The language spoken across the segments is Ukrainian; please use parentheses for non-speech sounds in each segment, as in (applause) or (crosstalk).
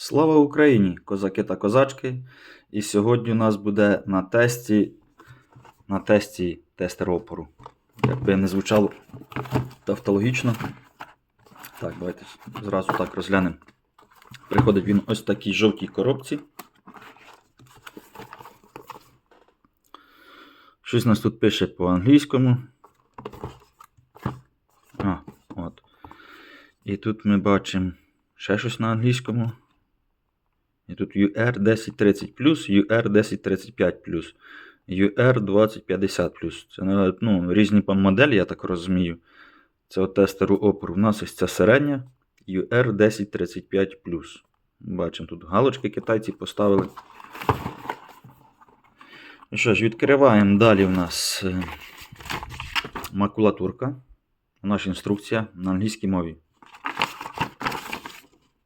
Слава Україні, козаки та козачки. І сьогодні у нас буде на тесті, на тесті тестер опору. Як би не звучало тавтологічно. Так, давайте зразу так розглянемо. Приходить він ось в такій жовтій коробці. Щось нас тут пише по-англійському. А, от. І тут ми бачимо ще щось на англійському. І тут UR 1030 UR 1035 UR 2050 Це ну, різні моделі, я так розумію. Це от тестеру опору. У нас ось ця середня UR 1035 Бачимо, тут галочки китайці поставили. Ну що ж, відкриваємо далі у нас е, макулатурка. Наша інструкція на англійській мові.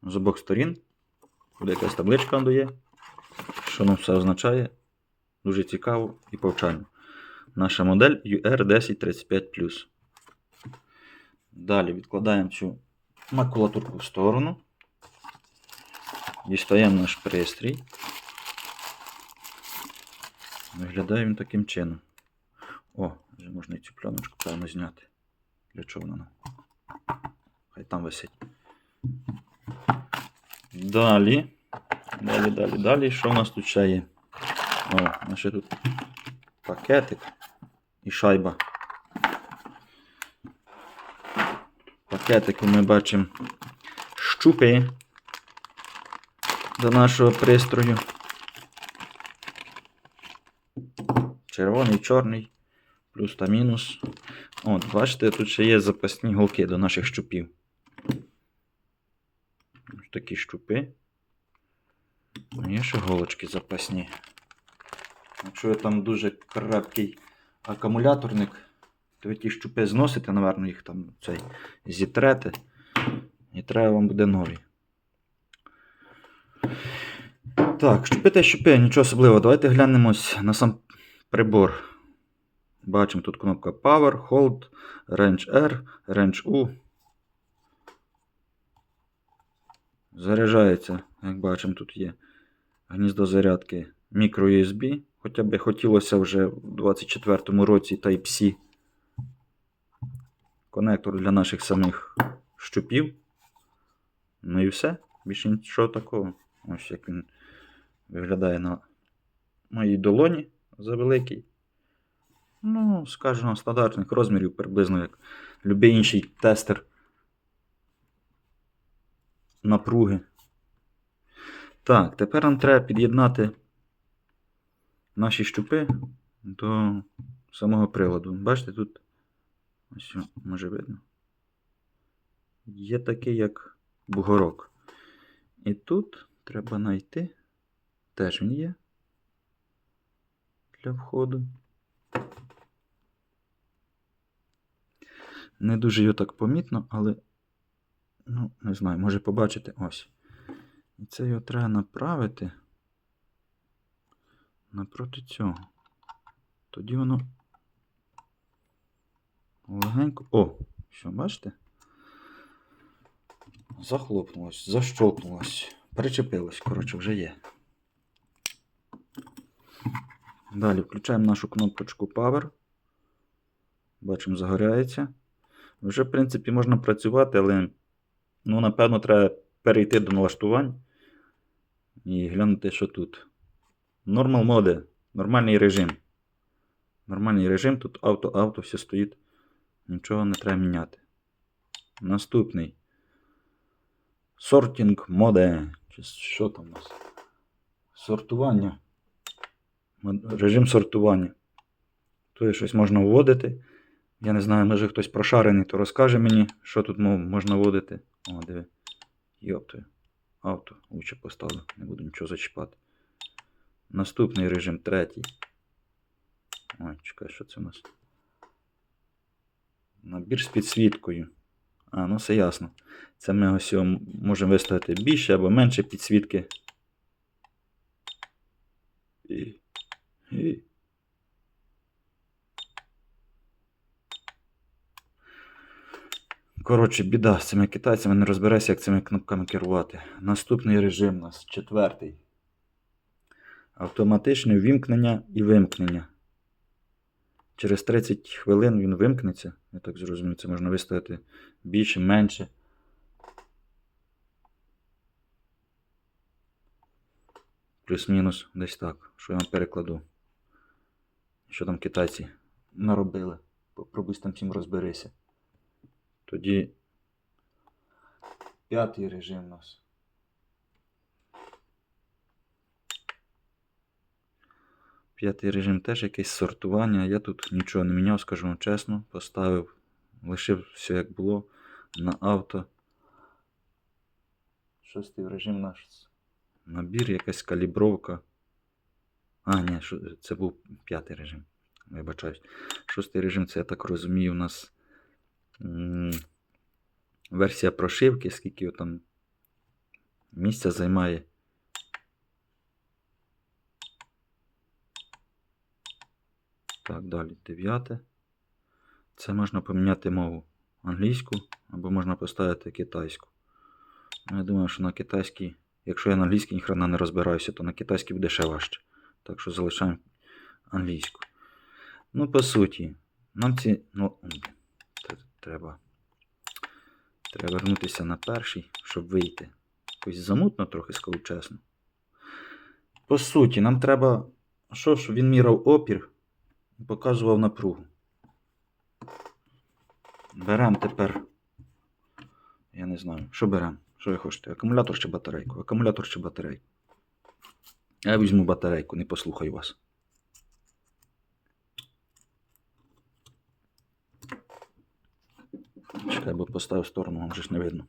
З обох сторін. Буде якась табличка дає. Що нам все означає? Дуже цікаво і повчально. Наша модель UR1035. Далі відкладаємо цю макулатурку в сторону. Дістаємо наш пристрій. Виглядає він таким чином. О, вже можна і цю пленочку певно зняти. Для чого вона? Хай там висить. Далі. Далі, далі, далі. Що в нас тут ще є? О, ну ще тут пакетик і шайба. Пакетику ми бачимо щупи до нашого пристрою. Червоний, чорний, плюс та мінус. От, бачите, тут ще є запасні голки до наших щупів. Такі щупи. Є ще голочки запасні. Якщо ви там дуже крепкий акумуляторник, то ви ті щупи зносите, напевно, їх там цей зітрете. І треба вам буде нові. Так, щупи та щупи, нічого особливого. Давайте глянемось на сам прибор. Бачимо тут кнопка Power, Hold, Range R, Range U. Заряджається, як бачимо, тут є гніздо зарядки microUSB. Хоча б хотілося вже в 2024 році Type-C. Конектор для наших самих щупів. Ну і все. Більше нічого такого. Ось як він виглядає на моїй долоні завеликий. Ну, скажімо, стандартних розмірів, приблизно як будь-який інший тестер напруги. Так, тепер нам треба під'єднати наші щупи до самого приладу. Бачите, тут ось може видно. Є такий як бугорок. І тут треба знайти. Теж він є для входу. Не дуже його так помітно, але, ну, не знаю, може побачити ось. І це його треба направити напроти цього. Тоді воно легенько. О, що, бачите? Захлопнулось, защолкнулось, причепилось, коротше, вже є. Далі включаємо нашу кнопочку Power. Бачимо, загоряється. Вже, в принципі, можна працювати, але, ну, напевно, треба перейти до налаштувань і глянути, що тут. Normal mode, нормальний режим. Нормальний режим, тут авто-авто все стоїть. Нічого не треба міняти. Наступний. Mode. Чи Що там у нас? Сортування. Режим сортування. Тут щось можна вводити. Я не знаю, може хтось прошарений, то розкаже мені, що тут можна вводити. О, диви. Йоптою. Авто. Лучше поставлю. Не буду нічого зачіпати. Наступний режим третій. Ой, чекай, що це у нас? Набір з підсвіткою. А, ну все ясно. Це ми ось його можемо виставити більше або менше підсвітки. І... І... Коротше, біда з цими китайцями, не розберешся, як цими кнопками керувати. Наступний режим у нас четвертий. Автоматичне ввімкнення і вимкнення. Через 30 хвилин він вимкнеться. Я так зрозумів, це можна виставити більше, менше. Плюс-мінус десь так. Що я вам перекладу. Що там китайці наробили. Попробуй там всім розберися. Тоді п'ятий режим у нас. П'ятий режим теж якесь сортування. Я тут нічого не міняв, скажу вам чесно. Поставив, лишив все як було на авто. Шостий режим наш. Набір, якась калібровка. А, ні, це був п'ятий режим. Вибачаюсь. Шостий режим, це я так розумію, у нас версія прошивки, скільки там місця займає. Так, далі дев'яте. Це можна поміняти мову англійську або можна поставити китайську. Ну, Я думаю, що на китайській, якщо я на англійській ніхрена не розбираюся, то на китайській буде ще важче. Так що залишаємо англійську. Ну, по суті, нам ці. Ну, треба. Треба вернутися на перший, щоб вийти. Якось замутно трохи, скажу чесно. По суті, нам треба. Що ж, він міряв опір і показував напругу. Беремо тепер. Я не знаю, що беремо? Що ви хочете? Акумулятор чи батарейку? Акумулятор чи батарейку? Я візьму батарейку, не послухаю вас. Чекай, бо поставив сторону, вам же ж не видно.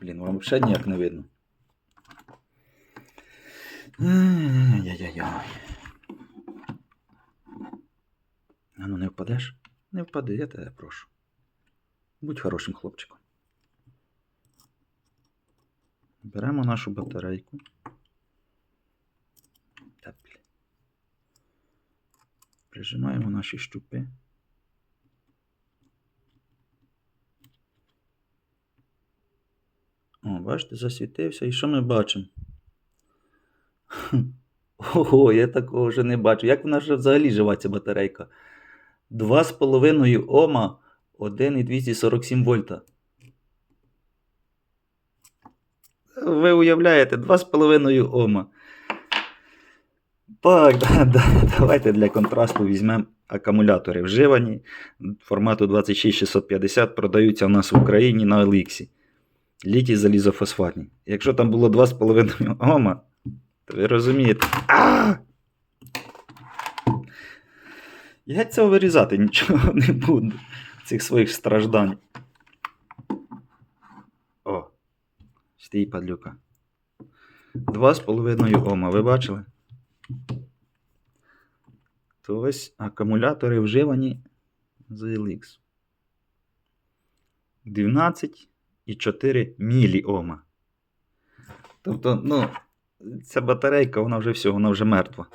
Блін, вам взагалі ніяк не видно. Яй-яй-яй. А ну не впадеш? Не впади, я тебе прошу. Будь хорошим хлопчиком. Беремо нашу батарейку. Та. Прижимаємо наші щупи. О, бачите, засвітився. І що ми бачимо? (laughs) Ого, я такого вже не бачу. Як вона ж взагалі жива ця батарейка? 2,5 Ома 1,247 вольта. Ви уявляєте, 2,5 Ома. Так, да, да, давайте для контрасту візьмемо акумулятори вживані формату 26650 продаються у нас в Україні на Еліксі. Літій залізофосфатні. Якщо там було 2,5 Ома, то ви розумієте. А! Я цього вирізати нічого (laughs) не буду. Цих своїх страждань. О, стій, падлюка. 2,5 Ома, ви бачили? То ось акумулятори вживані з LX. 12,4 міліома. Тобто, ну, ця батарейка, вона вже все, вона вже мертва.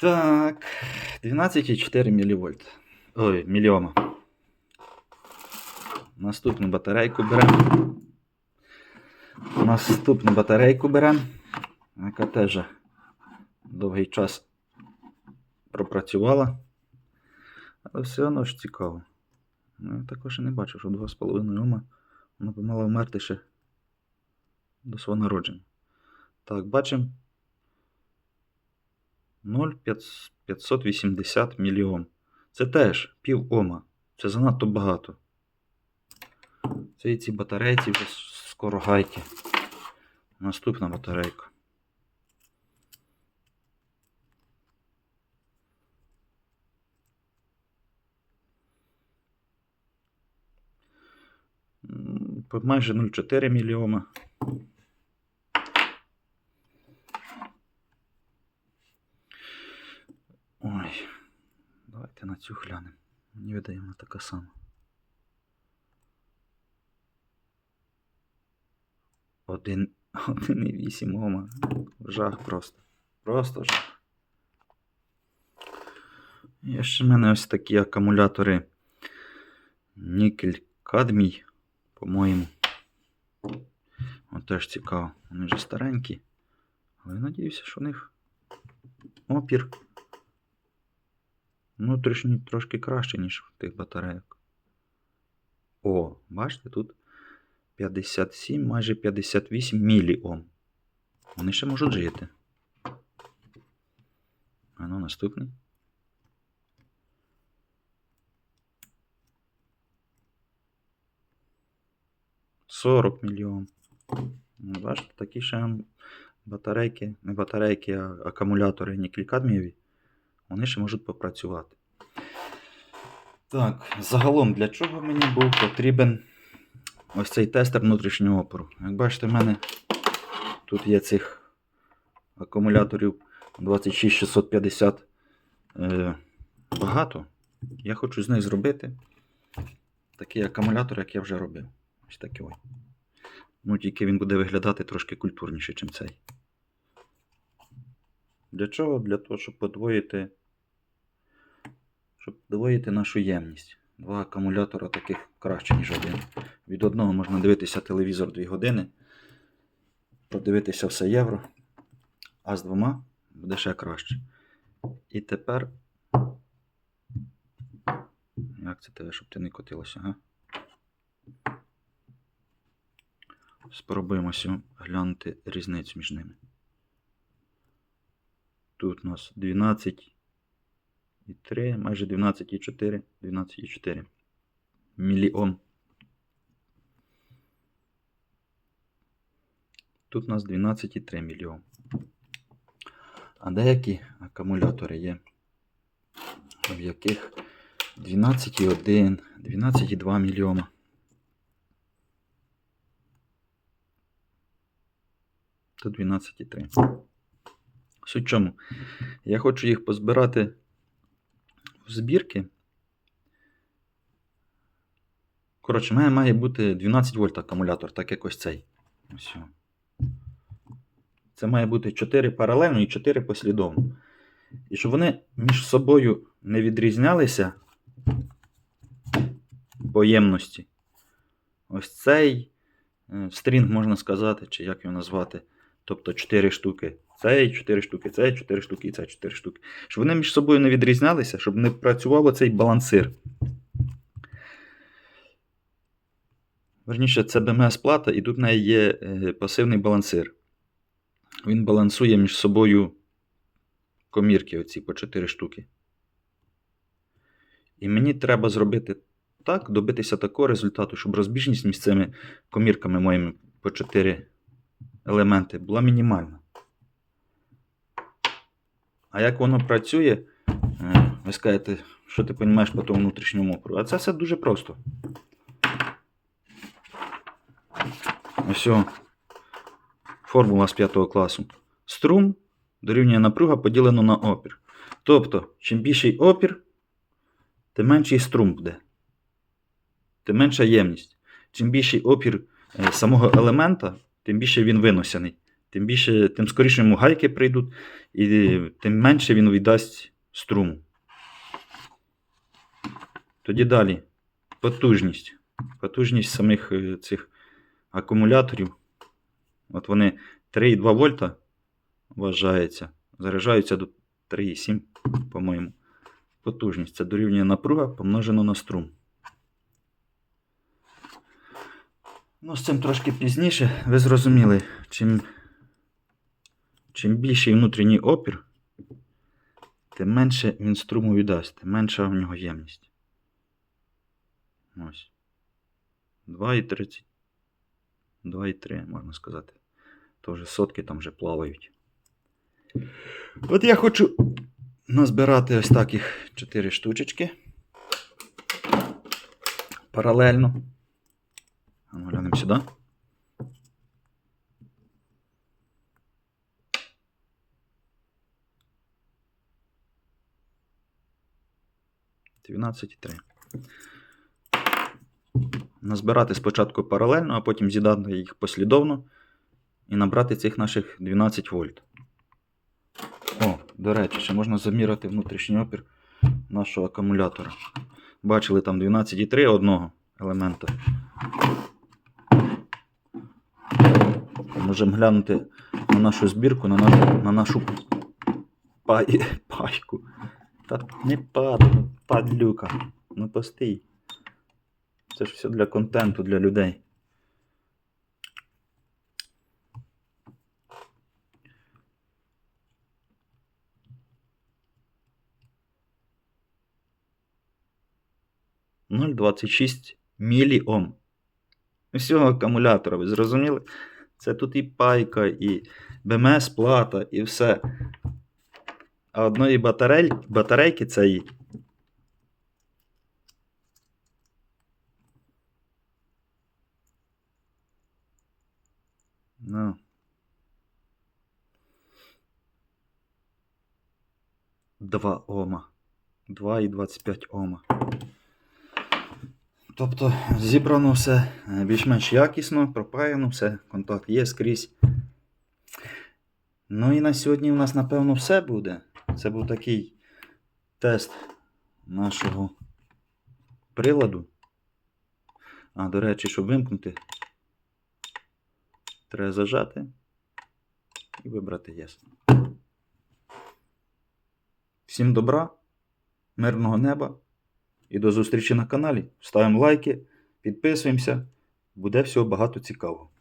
Так, 12,4 мілівольт. Ой, мільйома. Наступну батарейку беремо. Наступну батарейку беремо, яка теж довгий час пропрацювала. Але все одно ж цікаво. Ну, я також і не бачив, що 2,5 Ома вона б мала вмерти ще до свого народження. Так, бачимо 0,580 мільйон. Це теж пів Ома. Це занадто багато. Це і ці батарейці вже скоро гайки. Наступна батарейка. Майже 0,4 мільйома. Ой, давайте на цю глянемо. Мені видає вона така сама. Один, (laughs) 1,8 ома. Жах просто. Просто жах. Є ще в мене ось такі акумулятори нікель кадмій, по-моєму. От теж цікаво. Вони вже старенькі. Але я надіюся, що в них опір внутрішній трошки краще, ніж в тих батарейок. О, бачите, тут 57, майже 58 міліом. Вони ще можуть жити. А ну, наступний. Сорок мільйон. Ну, Бачите, такі ще батарейки, не батарейки, а акумулятори нікель-кадмієві, вони ще можуть попрацювати. Так, загалом для чого мені був потрібен ось цей тестер внутрішнього опору? Як бачите, в мене тут є цих акумуляторів 26650 е, багато. Я хочу з них зробити такий акумулятор, як я вже робив. Ось такий. ой. Ну, тільки він буде виглядати трошки культурніше, ніж цей. Для чого? Для того, щоб подвоїти, щоб подвоїти нашу ємність. Два акумулятора таких краще, ніж один. Від одного можна дивитися телевізор 2 години, продивитися все євро, а з двома буде ще краще. І тепер. Як це тебе, щоб ти не котилося, га? Спробуємо сьо- глянути різницю між ними. Тут у нас 12,3, майже 12,4, 12,4 міліом. Тут у нас 12,3 мільйон. А деякі акумулятори є, в яких 12,1, 12,2 мільйома. Тут 12,3. Суть чому? Я хочу їх позбирати в збірки. Коротше, мене має бути 12 вольт акумулятор, так як ось цей. Ось. Це має бути 4 паралельно і 4 послідовно. І щоб вони між собою не відрізнялися по ємності. Ось цей е, стрінг можна сказати, чи як його назвати. Тобто 4 штуки. Цей 4 штуки, цей 4 штуки і цей 4 штуки. Щоб вони між собою не відрізнялися, щоб не працював цей балансир. Верніше, це БМС-плата, і тут в неї є е, пасивний балансир. Він балансує між собою комірки оці по 4 штуки. І мені треба зробити так, добитися такого результату, щоб розбіжність між цими комірками моїми по 4 елементи була мінімальна. А як воно працює, е, ви скажете, що ти розумієш по тому внутрішньому опору. А це все дуже просто. Ось формула з 5 класу. Струм дорівнює напруга поділено на опір. Тобто, чим більший опір, тим менший струм буде. Тим менша ємність. Чим більший опір е, самого елемента, тим більше він виносяний. Тим більше, тим скоріше йому гайки прийдуть, і тим менше він віддасть струму. Тоді далі. Потужність. Потужність самих е, цих акумуляторів. От вони 3,2 вольта вважається. Заряджаються до 3,7, по-моєму. Потужність. Це дорівнює напруга помножено на струм. Ну, з цим трошки пізніше. Ви зрозуміли, чим, чим більший внутрішній опір, тим менше він струму віддасть, тим менша в нього ємність. Ось. 2,30. 2,3, можна сказати. То вже сотки там вже плавають. От я хочу назбирати ось таких 4 штучечки. Паралельно. Ну, глянемо сюди. Дванадцять три. Назбирати спочатку паралельно, а потім з'єднати їх послідовно і набрати цих наших 12 вольт. О, до речі, ще можна заміряти внутрішній опір нашого акумулятора. Бачили там 12,3 одного елемента. Можемо глянути на нашу збірку, на нашу, на нашу пай, пайку. Та не падай, ну, падлюка. Ну постій. Це ж все для контенту, для людей. Нуль двадцять шість міліом. Всього акумулятора, ви зрозуміли? Це тут і пайка, і БМС плата, і все. А одної батарей, батарейки цієї Ну. Два Ома. 2,25 Ома. Тобто зібрано все е, більш-менш якісно, пропаяно, все, контакт є скрізь. Ну і на сьогодні у нас, напевно, все буде. Це був такий тест нашого приладу. А, до речі, щоб вимкнути, треба зажати і вибрати єс. Всім добра, мирного неба і до зустрічі на каналі. Ставимо лайки, підписуємося. Буде всього багато цікавого.